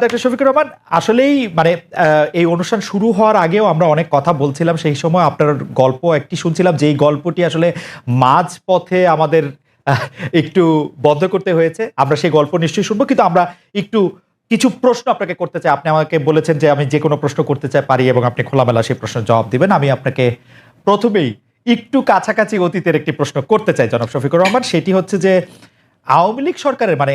Doctor Shafiqur Rahman, আসলেই মানে এই অনুষ্ঠান শুরু হওয়ার আগেও আমরা অনেক কথা বলছিলাম, সেই সময় আপনার গল্প একটি শুনছিলাম, যেই গল্পটি আসলে মাঝ পথে আমাদের একটু বন্ধ করতে হয়েছে, আমরা সেই গল্প নিশ্চয়ই শুনব, কিন্তু আমরা একটু কিছু প্রশ্ন আপনাকে করতে চাই। আপনি আমাকে বলেছেন যে আমি যে কোনো প্রশ্ন করতে চাই, পারি এবং আপনি খোলামেলা সেই প্রশ্নের জবাব দিবেন। আমি আপনাকে প্রথমেই একটু কাছাকাছি অতীতের একটি প্রশ্ন করতে চাই, জনাব শফিকুর রহমান। সেটি হচ্ছে যে, আওয়ামী লীগ সরকারের মানে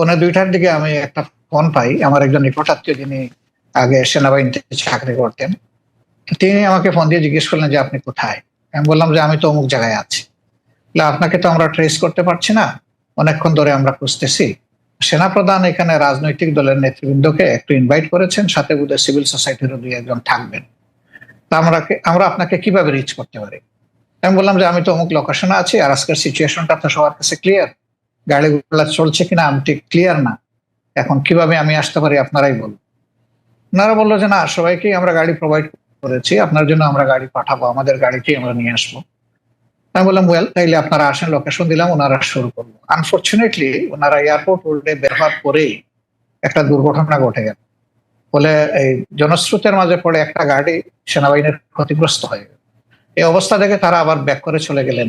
পৌনে দুইটার দিকে আমি একটা ফোন পাই, আমার একজন নিকটাত্মীয় যিনি আগে সেনাবাহিনীতে চাকরি করতেন, তিনি আমাকে ফোন দিয়ে জিজ্ঞেস করলেন যে আপনি কোথায়? আমি বললাম যে আমি তো অমুক জায়গায় আছি। আপনাকে তো আমরা ট্রেস করতে পারছি না, অনেকক্ষণ ধরে আমরা খুঁজতেছি। সেনাপ্রধান এখানে রাজনৈতিক দলের নেতৃবৃন্দকে একটু ইনভাইট করেছেন, সাথে বোধহয় সিভিল সোসাইটিরও দুই একজন থাকবেন। তা আমরা আমরা আপনাকে কীভাবে রিচ করতে পারি? আমি বললাম যে আমি তো অমুক লোকেশনে আছি আর আজকের সিচুয়েশনটা তো সবার কাছে ক্লিয়ার গাড়িগুলো চলছে কিনা আমি ঠিক ক্লিয়ার না। এখন কীভাবে আমি আসতে পারি আপনারাই বলুন। ওনারা বলল যে, না, সবাইকেই আমরা গাড়ি প্রোভাইড করেছি, আপনার জন্য আমরা গাড়ি পাঠাবো, আমাদের গাড়িতেই আমরা নিয়ে আসব। আমি বললাম ওয়েল তাইলে আপনারা আসেন লোকেশন দিলাম, ওনারা শুরু করব আনফর্চুনেটলি ওনারা এয়ারপোর্ট রোডে বের হওয়ার একটা দুর্ঘটনা ঘটে গেল। বলে এই জনস্রোতের মাঝে পড়ে একটা গাড়ি সেনাবাহিনীর ক্ষতিগ্রস্ত হয়ে গেল। এই অবস্থা দেখে তারা আবার ব্যাক করে চলে গেলেন।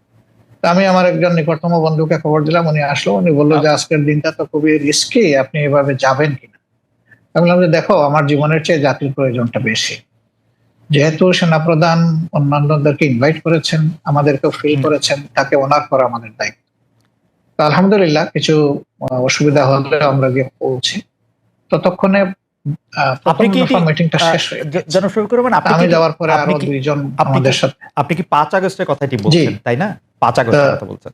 আমি আমার একজন নিকটতম বন্ধুকে খবর দিলাম উনি আসলো উনি বলল যে আজকের দিনটা তো খুবই রিস্কি আপনি এভাবে যাবেন কিনা? আমি বললাম যে দেখো আমার জীবনের চেয়ে জাতির প্রয়োজনটা বেশি। যেহেতু সেনাপ্রধান অন্যান্যদেরকে ইনভাইট করেছেন আমাদেরকেও ফিল করেছেন তাকে ওনার করা আমাদের দায়িত্ব। তো আলহামদুলিল্লাহ কিছু অসুবিধা হলে আমরা গিয়ে পৌঁছি। ততক্ষণে আপনি কি মিটিংটা শেষ হয়ে। জনাব শফিকুর আমি যাওয়ার পরে আরও দুইজন আমাদের সাথে আপনি কি পাঁচ আগস্টের কথাটি বলছেন তাই না? পাঁচ আগস্টের কথা বলছেন।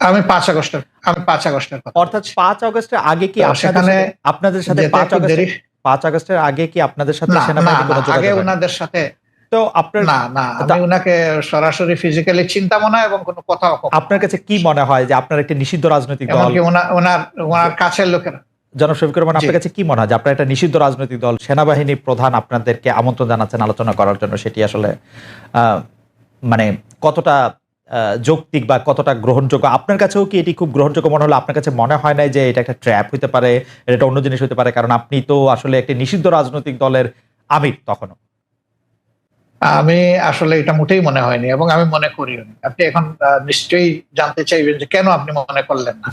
আমি পাঁচ আগস্টের আমি পাঁচ আগস্টের কথা অর্থাৎ পাঁচ আগস্টের আগে কি সেখানে আপনাদের সাথে পাঁচ একটু আগস্টে দেরি পাঁচ আগস্টের আগে কি আপনাদের সাথে সেনাবাহিনী কোনো যোগাযোগ আগে ওনাদের সাথে তো আপনার না না আমি ওনাকে সরাসরি ফিজিক্যালি চিন্তামো না এবং কোনো কখনো- আপনার কাছে কি মনে হয় যে আপনার একটা নিষিদ্ধ রাজনৈতিক দল ওনার ওনার কাছের লোকেরা। জনাব শফিকুর রহমান আপনার কাছে কি মনে হয় যে আপনার একটা নিষিদ্ধ রাজনৈতিক দল সেনাবাহিনী প্রধান আপনাদেরকে আমন্ত্রণ জানাচ্ছেন আলোচনা করার জন্য সেটি আসলে আহ, মানে কতটা যৌক্তিক বা কতটা গ্রহণযোগ্য? আপনার কাছেও কি এটি খুব গ্রহণযোগ্য? মনে হলো আপনার কাছে মনে হয় নাই যে এটা একটা ট্র্যাপ হতে পারে এটা অন্য জিনিস হতে পারে কারণ আপনি তো আসলে একটি নিষিদ্ধ রাজনৈতিক দলের আমির তখনও। আমি আসলে এটা মোটেই মনে হয়নি এবং আমি মনে করিও আপনি এখন নিশ্চয়ই জানতে চাইবেন যে কেন আপনি মনে করলেন না।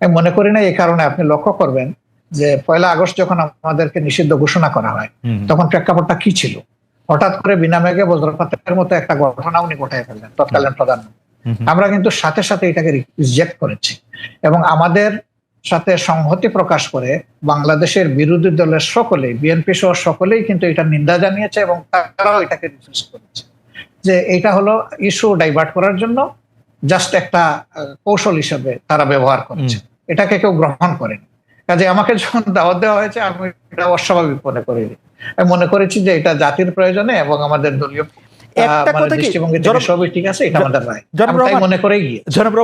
আমি মনে করি না এই কারণে আপনি লক্ষ্য করবেন যে পয়লা আগস্ট যখন আমাদেরকে নিষিদ্ধ ঘোষণা করা হয় তখন প্রেক্ষাপটটা কি ছিল? হঠাৎ করে বিনা মেঘে বজ্রপাতের মতো একটা ঘটনা উনি ঘটাই ফেললেন তৎকালীন প্রধানমন্ত্রী। আমরা কিন্তু সাথে সাথে এটাকে রিজেক্ট করেছি। এবং আমাদের সাথে সংহতি প্রকাশ করে বাংলাদেশের বিরোধী দলের সকলেই বিএনপি সহ সকলেই কিন্তু এটা নিন্দা জানিয়েছে এবং তারাও এটাকে রিফিউজ করেছে। যে এটা হলো ইস্যু ডাইভার্ট করার জন্য জাস্ট একটা কৌশল হিসেবে তারা ব্যবহার করেছে। এটাকে কেউ গ্রহণ করেনি। কাজে আমাকে যখন দাওয়াত দেওয়া হয়েছে আমি এটা অস্বাভাবিক মনে করিনি। আমি মনে করেছি যে এটা জাতির প্রয়োজনে এবং আমাদের দলীয়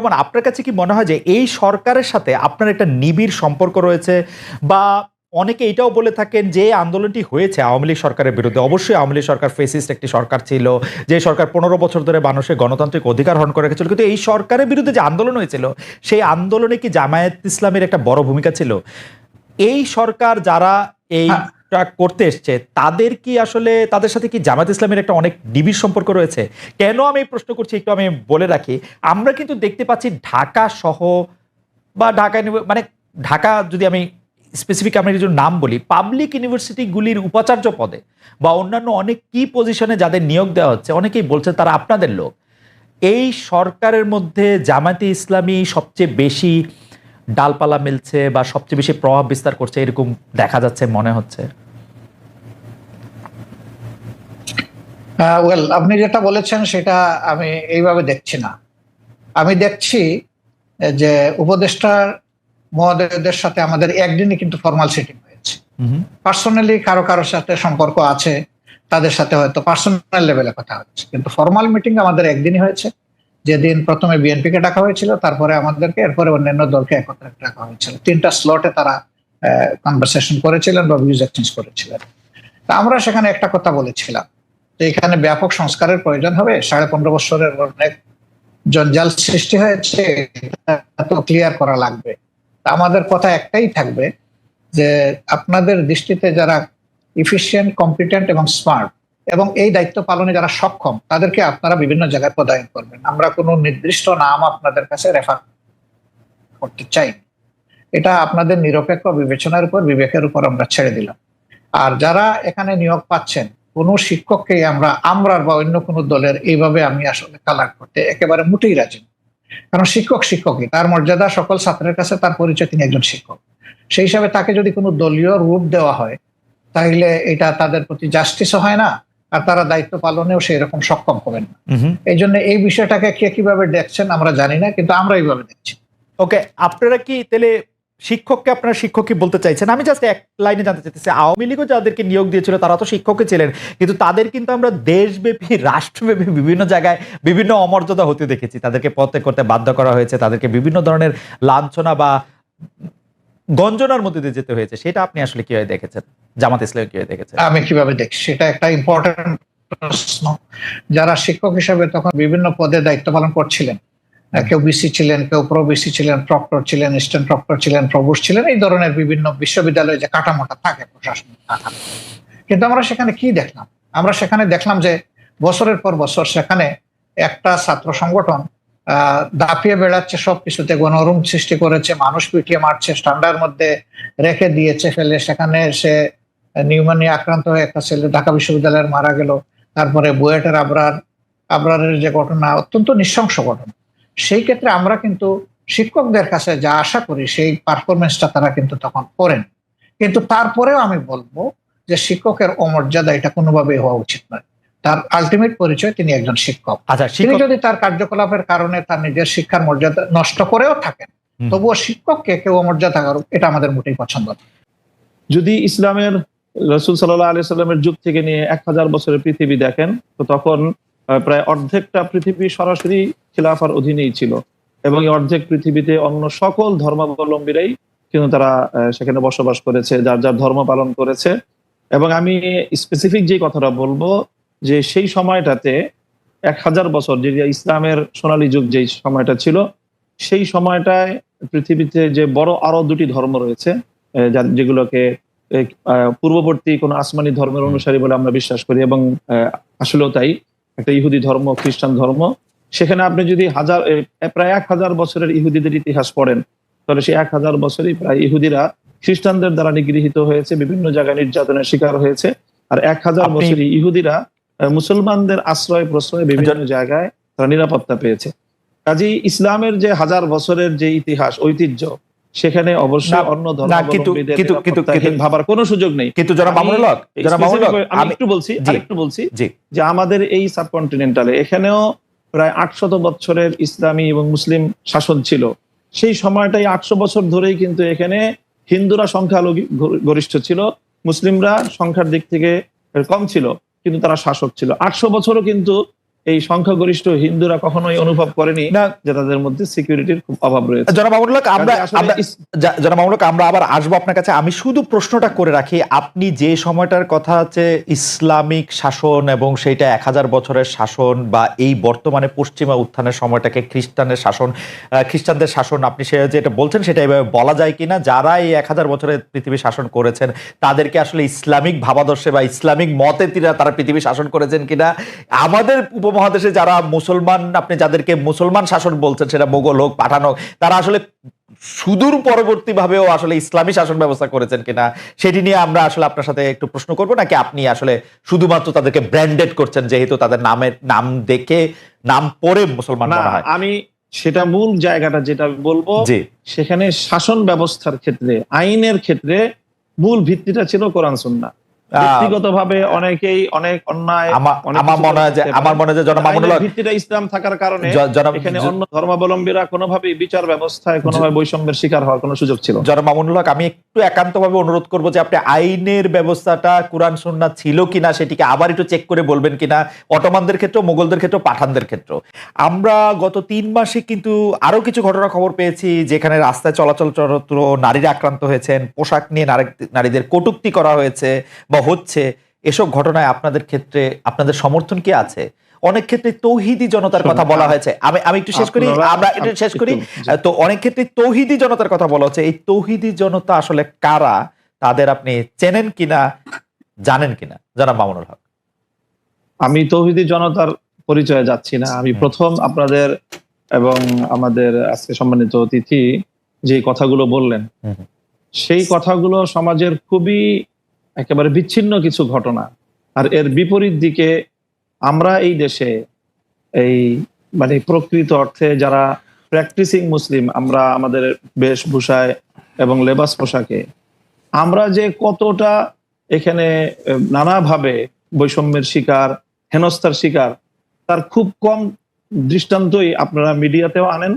মানে আপনার কাছে কি মনে হয় যে এই সরকারের সাথে আপনার একটা নিবিড় সম্পর্ক রয়েছে? বা অনেকে এটাও বলে থাকেন যে আন্দোলনটি হয়েছে আওয়ামী লীগ সরকারের বিরুদ্ধে। অবশ্যই আওয়ামী লীগ সরকার ফেসিস্ট একটি সরকার ছিল যে সরকার পনেরো বছর ধরে মানুষের গণতান্ত্রিক অধিকার হরণ করে রেখেছিল। কিন্তু এই সরকারের বিরুদ্ধে যে আন্দোলন হয়েছিল সেই আন্দোলনে কি জামায়াত ইসলামের একটা বড় ভূমিকা ছিল? এই সরকার যারা এইটা করতে এসছে, তাদের কি আসলে, তাদের সাথে কি জামাত ইসলামের একটা অনেক নিবিড় সম্পর্ক রয়েছে? কেন আমি প্রশ্ন করছি একটু আমি বলে রাখি, আমরা কিন্তু দেখতে পাচ্ছি ঢাকা সহ বা ঢাকা মানে ঢাকা যদি আমি স্পেসিফিক আমি কিছু নাম বলি পাবলিক ইউনিভার্সিটিগুলির উপাচার্য পদে বা অন্যান্য অনেক কি পজিশনে যাদের নিয়োগ দেওয়া হচ্ছে, অনেকেই বলছে তারা আপনাদের লোক। এই সরকারের মধ্যে জামায়াতে ইসলামী সবচেয়ে বেশি ডালপালা মিলছে বা সবচেয়ে বেশি প্রভাব বিস্তার করছে এরকম দেখা যাচ্ছে মনে হচ্ছে? ওয়েল আপনি যেটা বলেছেন সেটা আমি এইভাবে দেখছি না। আমি দেখছি যে উপদেষ্টার মহোদয়দের সাথে আমাদের একদিনই কিন্তু ফর্মাল সিটিং হয়েছে। পার্সোনালি কারও কারোর সাথে সম্পর্ক আছে তাদের সাথে হয়তো পার্সোনাল লেভেলে কথা হচ্ছে কিন্তু ফর্মাল মিটিং আমাদের একদিনই হয়েছে। যেদিন প্রথমে বিএনপিকে ডাকা হয়েছিল, তারপরে আমাদেরকে, এরপরে অন্যান্য দলকে একত্রে ডাকা হয়েছিল। তিনটা স্লটে তারা কনভারসেশন করেছিলেন বা ভিউজ এক্সচেঞ্জ করেছিলেন। তা আমরা সেখানে একটা কথা বলেছিলাম, যে এখানে ব্যাপক সংস্কারের প্রয়োজন হবে। সাড়ে পনেরো বছরের অনেক জঞ্জাল সৃষ্টি হয়েছে তো ক্লিয়ার করা লাগবে। তা আমাদের কথা একটাই থাকবে যে আপনাদের দৃষ্টিতে যারা ইফিসিয়েন্ট কম্পিটেন্ট এবং স্মার্ট এবং এই দায়িত্ব পালনে যারা সক্ষম, তাদেরকে আপনারা বিভিন্ন জায়গায় পদায়ন করবেন। আমরা কোনো নির্দিষ্ট নাম আপনাদের কাছে রেফার করতে চাই এটা আপনাদের নিরপেক্ষ বিবেচনার উপর, বিবেকের উপর আমরা ছেড়ে দিলাম। আর যারা এখানে নিয়োগ পাচ্ছেন, কোনো শিক্ষককে আমরা, আমরার বা অন্য কোনো দলের, এইভাবে আমি আসলে কালার করতে একেবারে মোটেই রাজি কারণ শিক্ষক শিক্ষকই, তার মর্যাদা সকল ছাত্রের কাছে, তার পরিচয় তিনি একজন শিক্ষক। সেই হিসাবে তাকে যদি কোনো দলীয় রূপ দেওয়া হয় তাহলে এটা তাদের প্রতি জাস্টিসও হয় না আর তারা দায়িত্ব পালনেও সেই রকম সক্ষম হবেন না। এই জন্য এই বিষয়টাকে কে কীভাবে দেখছেন আমরা জানি না কিন্তু আমরা এইভাবে দেখছি। ওকে আপনারা কি তাহলে শিক্ষককে আপনারা শিক্ষকই বলতে চাইছেন? আমি জাস্ট এক লাইনে জানতে চাইতেছি। আওয়ামী লীগও যাদেরকে নিয়োগ দিয়েছিল তারা তো শিক্ষকই ছিলেন। কিন্তু তাদের কিন্তু আমরা দেশব্যাপী রাষ্ট্রব্যাপী বিভিন্ন জায়গায় বিভিন্ন অমর্যাদা হতে দেখেছি। তাদেরকে পথে করতে বাধ্য করা হয়েছে। তাদেরকে বিভিন্ন ধরনের লাঞ্ছনা বা গঞ্জনার মধ্যে দিয়ে যেতে হয়েছে সেটা আপনি আসলে কীভাবে দেখেছেন? জামাত ইসলাম কীভাবে দেখেছেন? আমি কীভাবে দেখছি সেটা একটা ইম্পর্টেন্ট প্রশ্ন। যারা শিক্ষক হিসেবে তখন বিভিন্ন পদে দায়িত্ব পালন করছিলেন কেউ বিসি ছিলেন কেউ প্রো বিসি ছিলেন প্রক্টর ছিলেন ইস্টার্ন প্রক্টর ছিলেন প্রভুষ ছিলেন এই ধরনের বিভিন্ন বিশ্ববিদ্যালয়ে যে কাঠামোটা থাকে প্রশাসনিক কাঠামো। কিন্তু আমরা সেখানে কি দেখলাম? আমরা সেখানে দেখলাম যে বছরের পর বছর সেখানে একটা ছাত্র সংগঠন দাপিয়ে বেড়াচ্ছে সব কিছুতে গণরুম সৃষ্টি করেছে, মানুষ পিটিয়ে মারছে স্ট্যান্ডার মধ্যে রেখে দিয়েছে ফেলে। সেখানে সে নিউমোনিয়া আক্রান্ত হয়ে একটা ছেলে ঢাকা বিশ্ববিদ্যালয়ের মারা গেল। তারপরে বুয়েটের আবরার, আবরারের যে ঘটনা, অত্যন্ত নৃশংস ঘটনা। সেই ক্ষেত্রে আমরা কিন্তু শিক্ষকদের কাছে যা আশা করি, সেই পারফরমেন্সটা তারা কিন্তু তখন করেন। কিন্তু তারপরেও আমি বলব যে শিক্ষকের অমর্যাদা এটা কোনোভাবেই হওয়া উচিত নয়। তার আলটিমেট পরিচয় তিনি একজন শিক্ষক। আচ্ছা তিনি যদি তার কার্যকলাপের কারণে তার নিজের শিক্ষার মর্যাদা নষ্ট করেও থাকেন তবুও শিক্ষককে কেউ অমর্যাদা করুক এটা আমাদের মোটেই পছন্দ যদি ইসলামের রসুল সাল্লাহ আলি সাল্লামের যুগ থেকে নিয়ে এক হাজার বছরের পৃথিবী দেখেন তো তখন আহ, প্রায় অর্ধেকটা পৃথিবী সরাসরি খিলাফার অধীনেই ছিল। এবং এই অর্ধেক পৃথিবীতে অন্য সকল ধর্মাবলম্বীরাই কিন্তু তারা আহ, সেখানে বসবাস করেছে যার যার ধর্ম পালন করেছে। এবং আমি স্পেসিফিক যে কথাটা বলব যে সেই সময়টাতে এক হাজার বছর যে ইসলামের সোনালী যুগ যেই সময়টা ছিল সেই সময়টায় পৃথিবীতে যে বড় আরও দুটি ধর্ম রয়েছে যেগুলোকে পূর্ববর্তী কোন আসমানি ধর্মের অনুসারী বলে আমরা বিশ্বাস করি এবং আসলেও তাই একটা ইহুদি ধর্ম খ্রিস্টান ধর্ম। সেখানে আপনি যদি হাজার প্রায় এক হাজার বছরের ইহুদিদের ইতিহাস পড়েন তাহলে সেই এক হাজার বছরই প্রায় ইহুদিরা খ্রিস্টানদের দ্বারা নিগৃহীত হয়েছে বিভিন্ন জায়গায় নির্যাতনের শিকার হয়েছে। আর এক হাজার বছরই ইহুদিরা মুসলমানদের আশ্রয় প্রশ্রয় বিভিন্ন জায়গায় তারা নিরাপত্তা পেয়েছে। কাজেই ইসলামের যে হাজার বছরের যে ইতিহাস ঐতিহ্য সেখানে অবশ্যই অন্য ধর্মাবলম্বীদের কিন্তু- ভাবার কোনো সুযোগ নেই। কিন্তু জনাব আমি মামুনুল হক জনাব মামুনুল হক আমি আমি একটু বলছি একটু বলছি যে আমাদের এই সাবকন্টিনেন্টালে এখানেও প্রায় আটশত বছরের ইসলামী এবং মুসলিম শাসন ছিল। সেই সময়টাই আটশো বছর ধরেই কিন্তু এখানে হিন্দুরা সংখ্যালঘু গরিষ্ঠ ছিল মুসলিমরা সংখ্যার দিক থেকে কম ছিল। কিন্তু তারা শাসক ছিল। আটশো বছরও কিন্তু এই সংখ্যাগরিষ্ঠ হিন্দুরা কখনোই অনুভব করেনি না। যে তাদের মধ্যে সিকিউরিটির খুব অভাব রয়েছে। জনাব আমরা জনাব আমরা আবার আসব আপনার কাছে। আমি শুধু প্রশ্নটা করে রাখি আপনি যে সময়টার কথা আছে ইসলামিক শাসন এবং সেইটা এক হাজার বছরের শাসন বা এই বর্তমানে পশ্চিমা উত্থানের সময়টাকে খ্রিস্টানের শাসন খ্রিস্টানদের শাসন আপনি সে যেটা বলছেন সেটা এভাবে বলা যায় কিনা যারা এই এক হাজার বছরের পৃথিবী শাসন করেছেন তাদেরকে আসলে ইসলামিক ভাবাদর্শে বা ইসলামিক মতে তারা পৃথিবী শাসন করেছেন কিনা আমাদের উপমহাদেশে যারা মুসলমান আপনি যাদেরকে মুসলমান শাসন বলছেন সেটা মোগল হোক পাঠান হোক তারা আসলে সুদূর পরবর্তী ভাবেও আসলে ইসলামী শাসন ব্যবস্থা করেছেন কিনা সেটি নিয়ে আমরা আসলে আপনার সাথে একটু প্রশ্ন করব নাকি আপনি আসলে শুধুমাত্র তাদেরকে ব্র্যান্ডেড করছেন যেহেতু তাদের নামের নাম দেখে নাম পড়ে মুসলমান হয়? আমি সেটা মূল জায়গাটা যেটা বলব সেখানে শাসন ব্যবস্থার ক্ষেত্রে আইনের ক্ষেত্রে মূল ভিত্তিটা ছিল কোরআন সুন্নাহ। ব্যক্তিগতভাবে অনেকেই অনেক অন্যায় আমার মনে হয় যে আমার মনে হয় যে জনাব মামুনুল আইনের হক ভিত্তিটা ইসলাম থাকার কারণে এখানে অন্য ধর্মাবলম্বীরা বিচার ব্যবস্থায় কোনোভাবে বৈষম্যের শিকার হওয়ার কোনো সুযোগ ছিল না। জনাব মামুনুল হক আমি একটু একান্তভাবে অনুরোধ করব যে আপনি আইনের ব্যবস্থাটা কোরআন সুন্না ছিল কিনা সেটিকে আবার একটু চেক করে বলবেন কিনা। অটোমানদের ক্ষেত্রে মোগলদের ক্ষেত্রে পাঠানদের ক্ষেত্রে আমরা গত তিন মাসে কিন্তু আরও কিছু ঘটনা খবর পেয়েছি যেখানে রাস্তায় চলাচল চরত্র নারীরা আক্রান্ত হয়েছেন পোশাক নিয়ে নারী- নারীদের কটুক্তি করা হয়েছে বা হচ্ছে এসব ঘটনায় আপনাদের ক্ষেত্রে আপনাদের সমর্থন কি আছে? অনেক ক্ষেত্রে তৌহিদি জনতার কথা বলা হয়েছে। আমি আমি একটু শেষ করি আমরা একটু শেষ করি। তো অনেক ক্ষেত্রে তৌহিদি জনতার কথা বলা হচ্ছে। এই তৌহিদি জনতা আসলে কারা? তাদের আপনি চেনেন কিনা? জানেন কিনা? জানা মামুনুল হক। আমি তৌহিদি জনতার পরিচয়ে যাচ্ছি না। আমি প্রথম আপনাদের এবং আমাদের আজকে সম্মানিত অতিথি যে কথাগুলো বললেন। সেই কথাগুলো সমাজের খুবই একেবারে বিচ্ছিন্ন কিছু ঘটনা। আর এর বিপরীত দিকে আমরা এই দেশে এই মানে প্রকৃত অর্থে যারা প্র্যাকটিসিং মুসলিম আমরা আমাদের বেশভূষায় এবং লেবাস পোশাকে, আমরা যে কতটা এখানে নানাভাবে বৈষম্যের শিকার, হেনস্থার শিকার, তার খুব কম দৃষ্টান্তই আপনারা মিডিয়াতেও আনেন।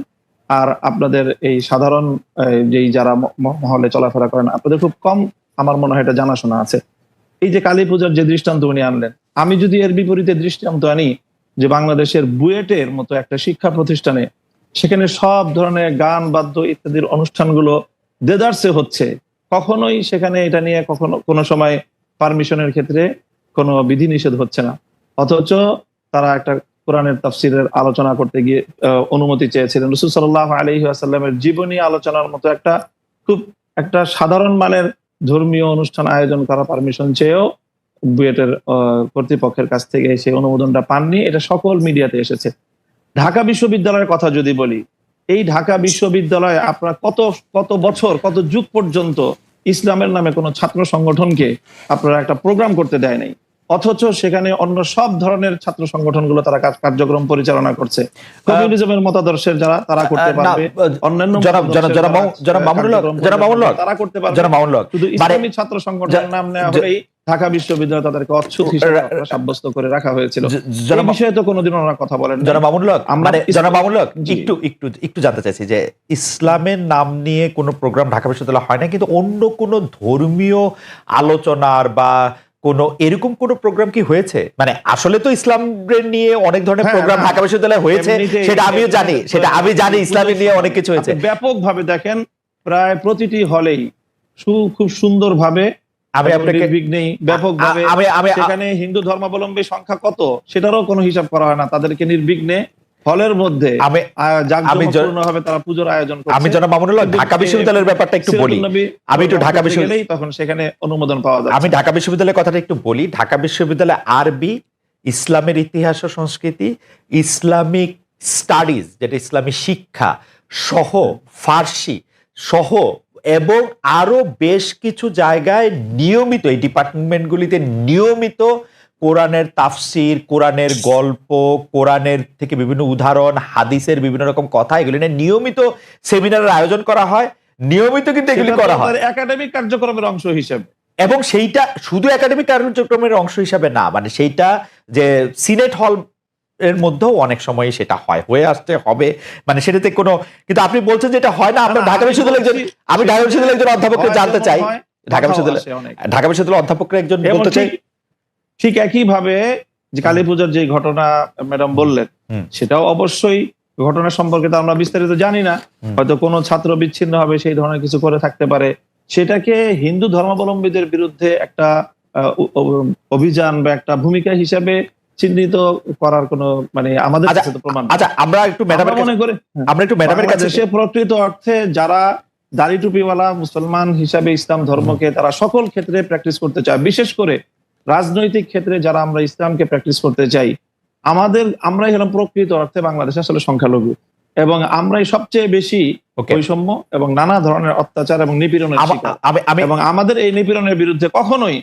আর আপনাদের এই সাধারণ যেই যারা মহলে চলাফেরা করেন, আপনাদের খুব কম আমার মনে হয় এটা জানাশোনা আছে। এই যে কালী পূজার যে দৃষ্টান্ত উনি আনলেন, আমি যদি এর বিপরীতে দৃষ্টান্ত আনি যে বাংলাদেশের বুয়েটের মতো একটা শিক্ষা প্রতিষ্ঠানে, সেখানে সব ধরনের গান, বাদ্য ইত্যাদির অনুষ্ঠানগুলো দেদারসে হচ্ছে, কখনোই সেখানে এটা নিয়ে কখনো কোনো সময় পারমিশনের ক্ষেত্রে কোনো বিধিনিষেধ হচ্ছে না। অথচ তারা একটা কোরআনের তাফসিরের আলোচনা করতে গিয়ে অনুমতি চেয়েছিলেন। রসুল সাল্লাহ আলহি আসাল্লামের জীবনী আলোচনার মতো একটা খুব একটা সাধারণ মানের ধর্মীয় অনুষ্ঠান আয়োজন করা পারমিশন চেয়েও বুয়েটের কর্তৃপক্ষের কাছ থেকে সেই অনুমোদনটা পাননি। এটা সকল মিডিয়াতে এসেছে। ঢাকা বিশ্ববিদ্যালয়ের কথা যদি বলি, এই ঢাকা বিশ্ববিদ্যালয়ে আপনার কত কত বছর, কত যুগ পর্যন্ত ইসলামের নামে কোনো ছাত্র সংগঠনকে আপনারা একটা প্রোগ্রাম করতে দেয় নাই। অথচ সেখানে অন্য সব ধরনের ছাত্র সংগঠনগুলো তারা কাজ- কার্যক্রম পরিচালনা করছে। কমিউনিজমের মতাদর্শের যারা তারা করতে পারবে। অন্যান্য যারা তারা করতে পারবে। মামুনুল হক শুধু মানে- ইসলামী ছাত্র সংগঠনের নাম নেওয়া হলেই ঢাকা বিশ্ববিদ্যালয় তাদেরকে অচ্ছুত হিসেবে সাব্যস্ত করে রাখা হয়েছিল। এই বিষয়ে তো কোনোদিন ওনারা কথা বলেন মামুনুল হক আমরা মানে ইসলাম- মামুনুল হক একটু একটু একটু জানতে চাইছি যে ইসলামের নাম নিয়ে কোনো প্রোগ্রাম ঢাকা বিশ্ববিদ্যালয় হয় না কিন্তু অন্য কোনো ধর্মীয় আলোচনার বা কোনো এরকম কোনো প্রোগ্রাম কি হয়েছে? মানে আসলে তো ইসলাম নিয়ে অনেক ধরনের হ্যাঁ, প্রোগ্রাম হ্যাঁ। ঢাকা বিশ্ববিদ্যালয়ে হয়েছে সেটা আমিও জানি সেটা আমি জানি ইসলামের নিয়ে অনেক কিছু হয়েছে। ব্যাপকভাবে দেখেন প্রায় প্রতিটি হলেই সু- খুব সুন্দরভাবে আমি আপনাকে নির্বিঘ্নেই ব্যাপকভাবে আমি আমি সেখানে হিন্দু ধর্মাবলম্বী সংখ্যা কত সেটারও কোনো হিসাব করা হয় না। তাদেরকে নির্বিঘ্নে হলের মধ্যে আমি আমি জ- তারা পুজোর আয়োজন করছে। আমি জনাব মামুনুল ঢাকা বিশ্ববিদ্যালয়ের ব্যাপারটা একটু বলি। আমি একটু ঢাকা বিশ্ববিদ্যালয় তখন সেখানে অনুমোদন পাওয়া যায় আমি ঢাকা বিশ্ববিদ্যালয়ের কথাটা একটু বলি। ঢাকা বিশ্ববিদ্যালয়ে আরবি ইসলামের ইতিহাস ও সংস্কৃতি ইসলামিক স্টাডিজ যেটা ইসলামী শিক্ষা সহ ফার্সি সহ এবং আরও বেশ কিছু জায়গায় নিয়মিত এই ডিপার্টমেন্টগুলিতে নিয়মিত কোরআনের তাফসির কোরআনের গল্প কোরআনের থেকে বিভিন্ন উদাহরণ হাদিসের বিভিন্ন রকম কথা এগুলি নিয়ে নিয়মিত সেমিনারের আয়োজন করা হয়। নিয়মিত কিন্তু এগুলি করা হয়। একাডেমিক কার্যক্রমের অংশ হিসেবে। এবং সেইটা শুধু একাডেমিক কার্যক্রমের অংশ হিসাবে না মানে সেইটা যে সিনেট হল এর মধ্যেও অনেক সময় সেটা হয় হয়ে আসতে হবে। মানে সেটাতে কোনো কিন্তু আপনি বলছেন যে এটা হয় না না, ঢাকা বিশ্ববিদ্যালয়ের একজন আমি ঢাকা বিশ্ববিদ্যালয়ের একজন অধ্যাপককে জানতে চাই। ঢাকা বিশ্ববিদ্যালয় ঢাকা বিশ্ববিদ্যালয়ের অধ্যাপকের একজন বলতে চাই ঠিক ঠিক একই ভাবে যে কালী পূজার যে ঘটনা ম্যাডাম বললেন সেটাও অবশ্যই ঘটনা সম্পর্কে তো আমরা বিস্তারিত জানি না। হয়তো কোনো ছাত্র বিচ্ছিন্ন হবে সেই ধরনের কিছু করে থাকতে পারে। সেটাকে হিন্দু ধর্মাবলম্বীদের বিরুদ্ধে একটা অভিযান বা একটা ভূমিকা হিসাবে চিহ্নিত করার কোনো মানে আমাদের আচ্ছা, কাছে তো প্রমাণ আচ্ছা আমরা একটু ম্যাডামের মনে করি আমরা একটু ম্যাডামের কাছে বাংলাদেশে প্রকৃত অর্থে যারা দাড়ি টুপিওয়ালা মুসলমান হিসাবে ইসলাম ধর্মকে তারা সকল ক্ষেত্রে প্র্যাকটিস করতে চায়। বিশেষ করে রাজনৈতিক ক্ষেত্রে যারা আমরা ইসলামকে প্র্যাকটিস করতে চাই আমাদের আমরাই হলাম প্রকৃত অর্থে বাংলাদেশ আসলে সংখ্যালঘু এবং আমরাই সবচেয়ে বেশি বৈষম্য এবং নানা ধরনের অত্যাচার এবং নিপীড়নের এবং আমাদের এই নিপীড়নের বিরুদ্ধে কখনোই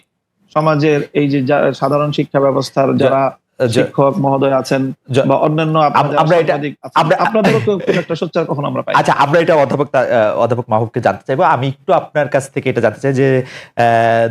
সমাজের এই যে সাধারণ শিক্ষা ব্যবস্থার যারা শিক্ষক মহোদয় আছেন বা অন্যান্য আমরা এটা- আপনাদেরও খুব একটা সোচ্চার কখনো আমরা পাই আচ্ছা আমরা এটা অধ্যাপক অধ্যাপক মাহবুবকে জানতে চাইব। আমি একটু আপনার কাছ থেকে এটা জানতে চাই যে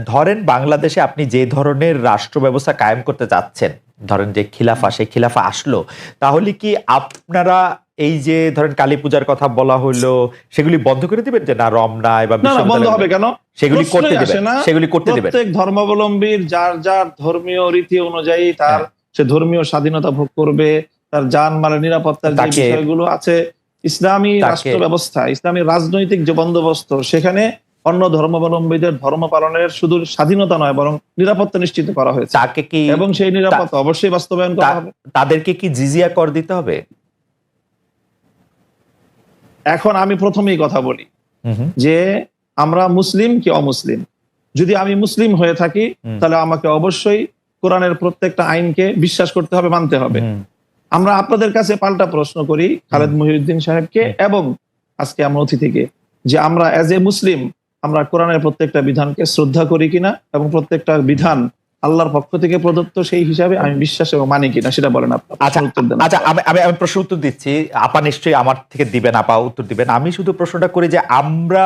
ধরেন বাংলাদেশে আপনি যে ধরনের রাষ্ট্র ব্যবস্থা কায়েম করতে চাচ্ছেন ধরেন যে খিলাফা সেই খিলাফা আসলো তাহলে কি আপনারা এই যে ধরেন কালী পূজার কথা বলা হলো সেগুলি বন্ধ করে দিবেন? যে না রমনায় বা না না বন্ধ হবে কেন? সেগুলি করতে দিবেন। সেগুলি করতে দেবেন। প্রত্যেক ধর্মাবলম্বীর যার যার ধর্মীয় রীতি অনুযায়ী তার সে ধর্মীয় স্বাধীনতা ভোগ করবে তার যান মালের নিরাপত্তার যে বিষয়গুলো আছে ইসলামী রাষ্ট্র ব্যবস্থা ইসলামী রাজনৈতিক যে বন্দোবস্ত সেখানে অন্য ধর্মাবলম্বীদের ধর্ম পালনের শুধু স্বাধীনতা নয় বরং নিরাপত্তা নিশ্চিত করা হয়েছে। তাকে কি এবং সেই নিরাপত্তা অবশ্যই বাস্তবায়ন করা হবে। তাদেরকে কি জিজিয়া কর দিতে হবে? এখন আমি প্রথমেই কথা বলি যে আমরা মুসলিম কি অমুসলিম? যদি আমি মুসলিম হয়ে থাকি তাহলে আমাকে অবশ্যই কোরআনের প্রত্যেকটা আইনকে বিশ্বাস করতে হবে মানতে হবে। আমরা আপনাদের কাছে পাল্টা প্রশ্ন করি খালেদ মহিউদ্দিন সাহেবকে এবং আজকে আমরা অতিথিকে যে আমরা অ্যাজ এ মুসলিম আমরা কোরআনের প্রত্যেকটা বিধানকে শ্রদ্ধা করি কিনা এবং প্রত্যেকটা বিধান আল্লাহর পক্ষ থেকে প্রদত্ত সেই হিসাবে আমি বিশ্বাস এবং মানি কিনা সেটা বলেন আচ্ছা উত্তর দেন। আচ্ছা আমি আমি আমি প্রশ্ন উত্তর দিচ্ছি। আপা নিশ্চয়ই আমার থেকে দিবেন আপা উত্তর দিবেন। আমি শুধু প্রশ্নটা করি যে আমরা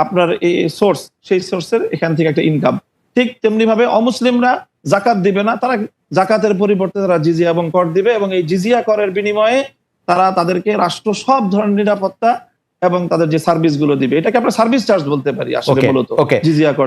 আপনার এই সোর্স সেই সোর্সের এখান থেকে একটা ইনকাম ঠিক তেমনি ভাবে অমুসলিমরা জাকাত দিবে না তারা জাকাতের পরিবর্তে তারা জিজিয়া এবং কর দিবে এবং এই জিজিয়া করের বিনিময়ে তারা তাদেরকে রাষ্ট্র সব ধরনের নিরাপত্তা এবং তাদের যে সার্ভিসগুলো দিবে এটাকে আমরা সার্ভিস চার্জ বলতে পারি আসলে মূলত জিজিয়া কর.